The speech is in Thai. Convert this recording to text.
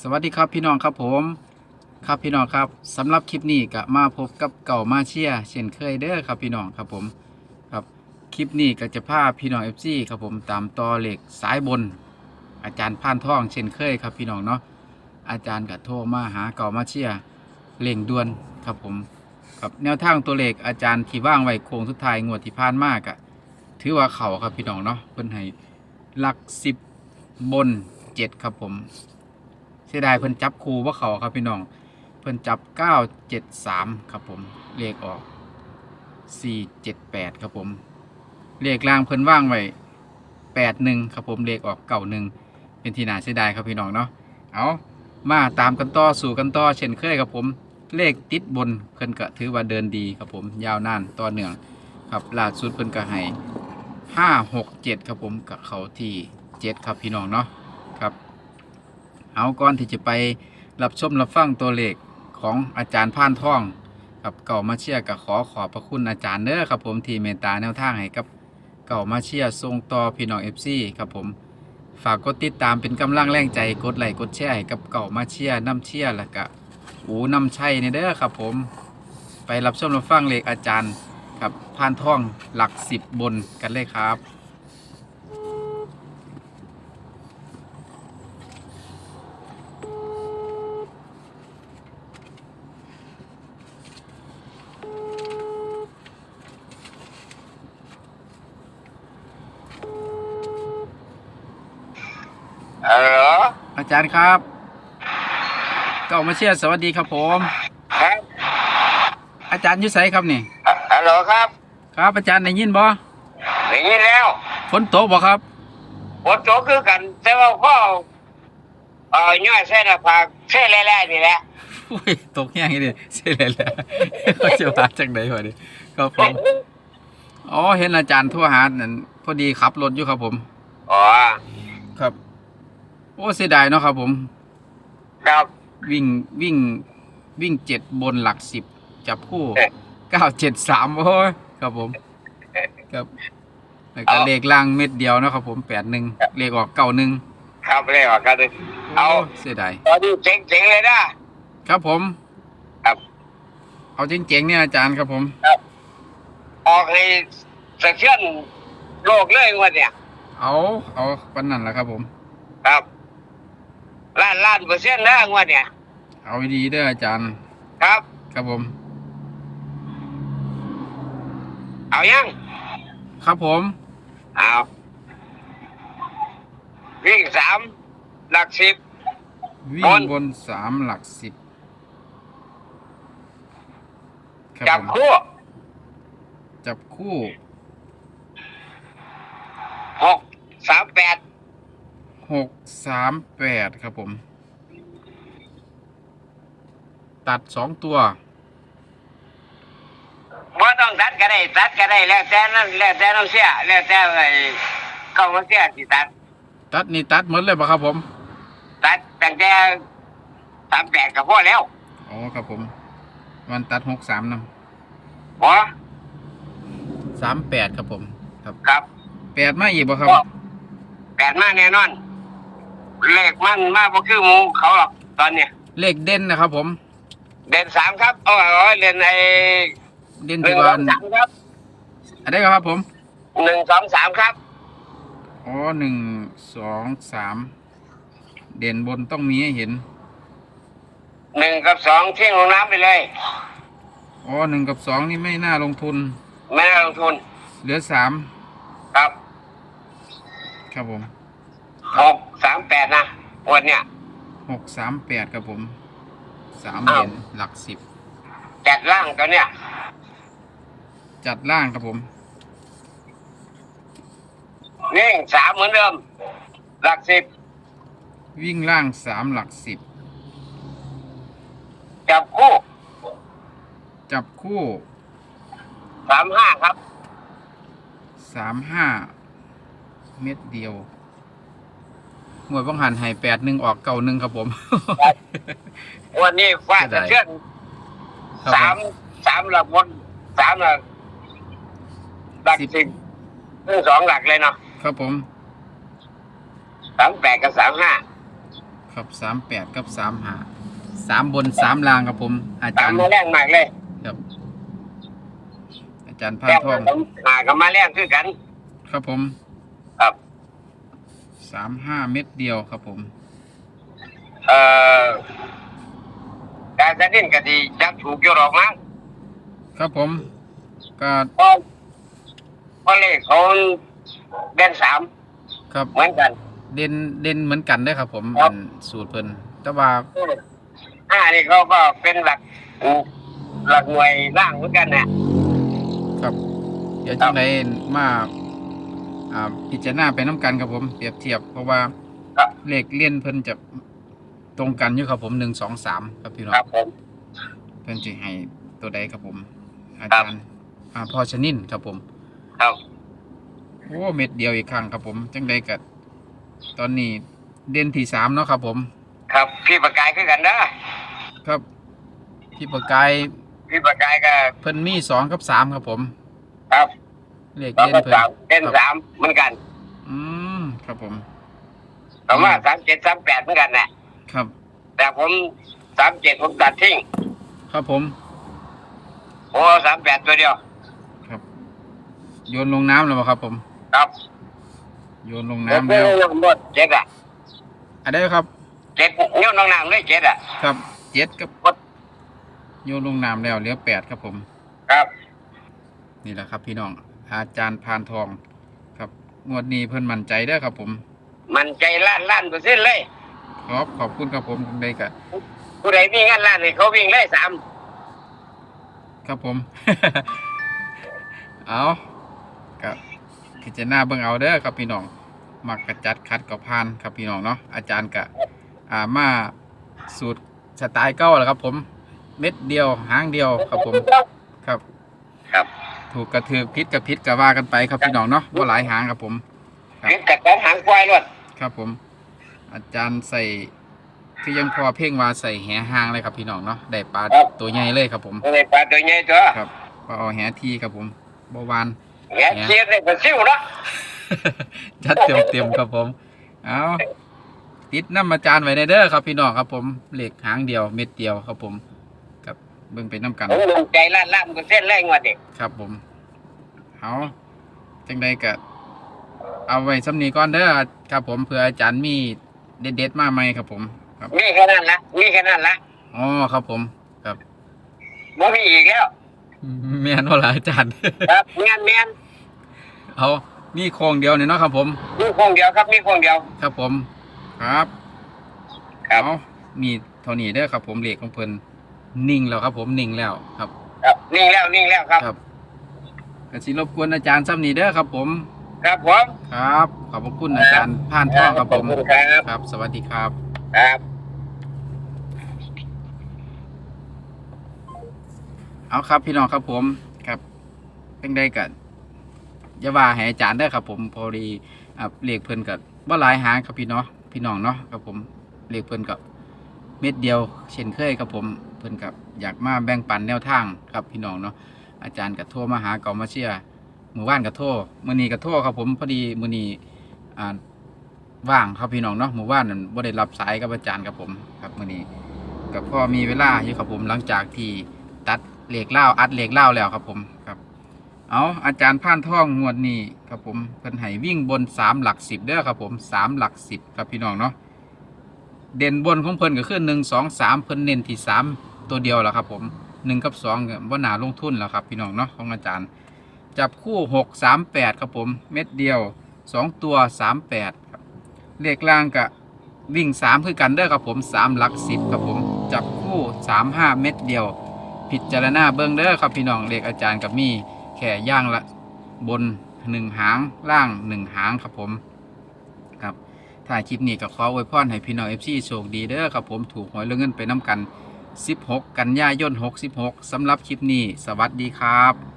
สวัสดีครับพี่น้องครับผมครับพี่น้องครับสำหรับคลิปนี้ก็มาพบกับเก่ามาเชียเช่นเคยเด้อครับพี่น้องครับผมครับคลิปนี้ก็จะพาพี่น้องเอฟซีครับผมตามต่อเหล็กสายบน อาจารย์พานท่องเช่นเคยครับพี่น้องเนาะอาจารย์ก็โทรมาหาเก่ามาเชียเล่งด่วนครับผมครับแนวทางตัวเลขอาจารย์ที่ว่างไว้โค้งสุดท้ายงวดที่ผ่านมากอะถือว่าเข่าครับพี่น้องเนาะเพิ่นให้หลักสิบบนเจ็ดครับผม เสียดายเพิ่นจับครูว่าเขาครับพี่น้อง เพิ่นจับ 973 ครับผมเลขออก 478 ครับผม เลขล่างเพิ่นว่างไว้81 ครับผมเลขออก91เป็นที่น่าเสียดายครับพี่น้องเนาะเอามาตามกันต่อสู่กันต่อเช่นเคยครับผม เลขติดบนเพิ่นก็ถือว่าเดินดีครับผมยาวนานต่อเนื่องครับล่าสุดเพิ่นก็ให้567 ครับผมกับเขาที่ 7 ครับพี่น้องเนาะ เอาก่อนที่จะไปรับชมรับฟังตัวเลขของอาจารย์พานท่องกับเก่ามาเชียกับขอขอบพระคุณอาจารย์เด้อครับผมที่เมตตาแนวทางให้กับเก่ามาเชียทรงต่อพี่น้องเอฟซีครับผมฝากกดติดตามเป็นกำลังแรงใจกดไลค์กดแชร์ให้กับเก่ามาเชียน้ำเชียร์แล้วก็อูน้ำชัยในเด้อครับผมไปรับชมรับฟังเลขอาจารย์ครับพานท่องหลักสิบบนกันเลยครับ เออ อา จารย์ครับเก่ามาเชียร์สวัสดีครับผม ครับอาจารย์อยุไสครับนี่อะฮัลโหลครับครับอาจารย์ได้ยินบ่ได้ยินแล้วฝนตกบ่ครับบทโจคือกัน แต่ว่าพ่อเอ่อย่อยเส้นผากเส้นแร่ๆนี่แหละอุ้ยตกแห้งเลยเสียเลยแหละเขาจะมาจากไหนวะนี่ครับผมอ๋อเห็นอาจารย์ทั่วหานั่นพอดีขับรถอยู่ครับผม อ๋อ ครับ โอ้เสียดายเนาะครับ ผม ครับวิ่งวิ่งวิ่งเจ็ดบนหลักสิบจับคู่เอ๊ะเก้าเจ็ดสามโอ้ยครับผม ครับแล้วก็เลขล่างเม็ดเดียวเนาะครับ ผมแปดหนึ่งเลขออกเก้าหนึ่งครับเลยว่ากันเลยเอาเสียดายตอนนี้เจ๋งๆเลยนะครับผม ครับ เอาจริงๆเนี่ยอาจารย์ครับผมออกให้สะเทือนโลกเลยวันเนี่ยเอาเอาปันนั่นแหละครับผม ครับล้านล้านเปอร์เซ็นต์แล้ววันเนี่ยเอาดีๆเด้ออาจารย์ครับ ครับผม เอายังครับผม เอาวิ่งสามหลักสิบ วิ่งบนบนสามหลักสิบคจัรับบผมคู่จับคู่หกสามแปดหกสามแปดครับผม ตัดสองตัว บ่ต้องตัดก็ได้ตัดก็ได้แล้วแต่นั่นแล้วแต่น้องเสียแล้วแต่ไอ้กองมันเสียสิตัด ตัดนี่ตัดหมดเลยปะครับผมตัดตั้งแต่สามแปดก็พอแล้วอ๋อครับผม มันตัดหกสามนะบ่สามแปดครับผม ครับครับแปดมาอีกปะครับ แปดมาแน่นอนเลขมันมาบ่คือหมูเขาหรอกตอนเนี้ยเลขเด่นนะครับผม เด่นสามครับเอาเอาเด่นไอ้เด่นหนึ่ที่งสว่าองสามครับอะไรครับผมหนึ่งสองสามครับ อ๋อหนึ่งสองสามเด่นบนต้องมีให้เห็นหนึ่งกับสองทิ้งลงน้ำไปเลย อ๋อหนึ่งกับสองนี่ไม่น่าลงทุน ไม่ได้ลงทุนเหลือสามครับครับผมหกสามแปดนะวันเนี้ยหกสามแปดครับผม สามอ้าวเด่นหลักสิบ จัดล่างตัวเนี้ยจัดล่างครับผม นี่สามเหมือนเดิม หลักสิบวิ่งล่างสามหลักสิบ จับคู่จับคู่สามห้าครับสามห้าเม็ดเดียว หมวดบังหันให้แปดหนึ่งออกเก่าหนึ่งครับผม วันนี้ฟาดสะเทือนครับสามสามหลักบนสามหลักหลักสิบ สิบเรื่องสองหลักเลยเนาะครับผม สามแปดกับสามห้าครับสามแปดกับสามหาสามบนสามลางครับผม อาตาจามรย์มาแรงมากเลยครับอาจารย์พาแรงทองหากับมาแรงคือกัน ครับผมครับ สามห้าเม็ดเดียวครับผม เอ่อการจะดิ้นก็ดีจักถูกอยู่หรอกมั้งครับผมก็เพราะเพราะเลขเขาเด่นสามครับเหมือนกัน เด่นเด่นเหมือนกันเด้อครับผมครับ อันสูตรเพิ่นแต่ว่าห้านี่เขาก็เป็นหลักหลักหน่วยล่างเหมือนกันเนี่ย ครับ เดี๋ยวจังไดมา อ่าพิจารณาไปน้ำกันครับผมเปรียบเทียบเพราะว่าครับ เลขเลี่ยนเพิ่นจะตรงกันอยู่ครับผมหนึ่งสองสามครับพี่น้อคงรับผม เพิ่นจะให้ตัวใดครับผม อาครัจาบรย์อ่าพอชนินครับผม ครับ โอ้เม็ดเดียวอีกครั้งครับผมจังใดกัตอนนี้เด่นที่สามเนาะครับผม ครับพี่ประกายคือกันนะครับพี่ประกายพี่ประกายก็เพิ่นมีสองกับสามครับผม ครับ เลขสองเด่นกับเพิ่นสามเด่นครับสามเหมือนกันอืมครับผมแต่ว่าสามเจ็ดสามแปดเหมือนกันนะครับ แต่ผมสามเจ็ดผมตัดทิ้งครับผมโอ้สามแปดตัวเดียวครับโยนลงน้ำแล้วบ่ครับผม ครับโยนลงผมน้ำไม่แล้ว ลงหมดเจ็ดอะอันนี้ครับ เจ็ดนิ้วน้องน้ำเลยเจ็ดอะ ครับเจ็ดกับ โยนลงน้ำแล้วเหลือแปดครับผม ครับ นี่แหละครับพี่น้อง อาจารย์พานทองครับงวดนี้เพิ่นมั่นใจเด้อครับผม มันใจล้านล้านเปอร์เซ็นต์เลยขอบขอบคุณครับผมได้กะผู้ใดมีงานล้านนี่เขาวิ่งเลยสามครับผม เอากับพิจารณาเบิ่งเอาเด้อครับพี่น้อง มักกระจัดคัดกับพานครับพี่น้องเนาะอาจารย์กะอ่ามาสูตรสไตล์เก้าแหละครับผม เม็ดเดียวหางเดียวครับผม ครับ ครับ ถูกกระถือพิษกับพิษกับว่ากันไปครับพี่น้องเนาะว่าหลายหางครับผมครับพิษกับการหางควายรวดครับผม อาจารย์ใส่คือยังพอเพ่งว่าใส่แหหางเลยครับพี่น้องเนาะได้ปลาตัวใหญ่เลยครับผมตัวใดปลาตัวใหญ่ตัวครับปลาเอาแหทีครับผมบวานแง่เชียดเลยเป็นซิวเนาะจัดเต็มเต็มๆครับผมเอาติดน้ำอาจารย์ไว้ในเด้อครับพี่น้องครับผมเหล็กหางเดียวเม็ดเดียวครับผมกับ เบิ่งไปน้ำกัน ผมลงใจล้านล้านเปอร์เซ็นต์เลยงวดนี้ครับผมเอาจังใดกะเอาไว้สำนีก่อนเด้อครับผมเผื่ออาจารย์มีเด็ดๆมาไหมครับผม ครับมีแค่นั้นละมีแค่นั้นละอ๋อครับผมครับบ่มีอีกแล้วเมียนว่าหลายอาจารย์ ครับเมียนเมียนเอามีโครงเดียวเนี่ยเนาะครับผม มีคงเดียวครับมีคงเดียว ครับผม ครับครับ เอามีเท่านี้เด้อครับผมเหล็กของเพิ่น นิ่งแล้วครับ ผมนิ่งแล้วครับ ครับนิ่งแล้วนิ่งแล้วครับ ครับกสิรบกวนอาจารย์ซ้ำนี้เด้อครับ ผม ครับผมครับ ขอบพระคุณอาจารย์ผ่านท่องครับผมขอณครับครับ สวัสดีครับ ครับ เอาครับพี่น้องครับผมครับเป็นได้กันอย่าว่าให้อาจารย์เด้อครับ ผมพอดีอ่าเลขเพิ่นกับว่าหลายหางครับพี่เนาะพี่น้องเนาะครับผมเลขเพิ่นกับเม็ดเดียว เช่นเคยครับผมเพิ่นกับอยากมาแบ่งปันแนวทางครับพี่น้องเนาะอาจารย์กับโทรมาหาเก่ามาเชียมือว่านกับโทรมือนีกับโทรครับผมพอดีมือนีอ่าว่างครับพี่น้องเนาะมือว่านนั่นบ่ได้รับสายกับอาจารย์ครับผมครับมือนีกับพ่อมีเวลาอยู่ครับผมหลังจากที่ตัดเหล็กเล่าอัดเหล็กเล่าแล้วครับผมครับ เอาอาจารย์ผ่านท่องงวดนี้ครับผมเพิ่นให้วิ่งบนสามหลักสิบเด้อครับผมสามหลักสิบครับพี่น้องเนาะเด่นบนของเพิ่นก็คือหนึ่งสองสามเพิ่นเน้นที่สาม ตัวเดียวแหละครับผมหนึ่งกับสองว่าหนาลงทุนแล้วครับพี่น้องเนาะของอาจารย์ จับคู่หกสามแปดครับผมเม็ดเดียวสองตัวสามแปดครับเลขล่างกะวิ่งสามคือกันเด้อครับผมสามหลักสิบครับผมจับคู่สามห้าเม็ดเดียว พิจารณาเบื้องเด้อครับพี่น้องเลขอาจารย์กับมีแค่ย่างละบนหนึ่งหางล่างหนึ่งหางครับผมครับถ่ายคลิปนี้ก็ขออวยพรให้พี่น้องเอฟซีโชคดีเด้อครับผมถูกหวยเรื่องเงินไปน้ำกัน 16 กันยายน 66สำหรับคลิปนี้ สวัสดีครับ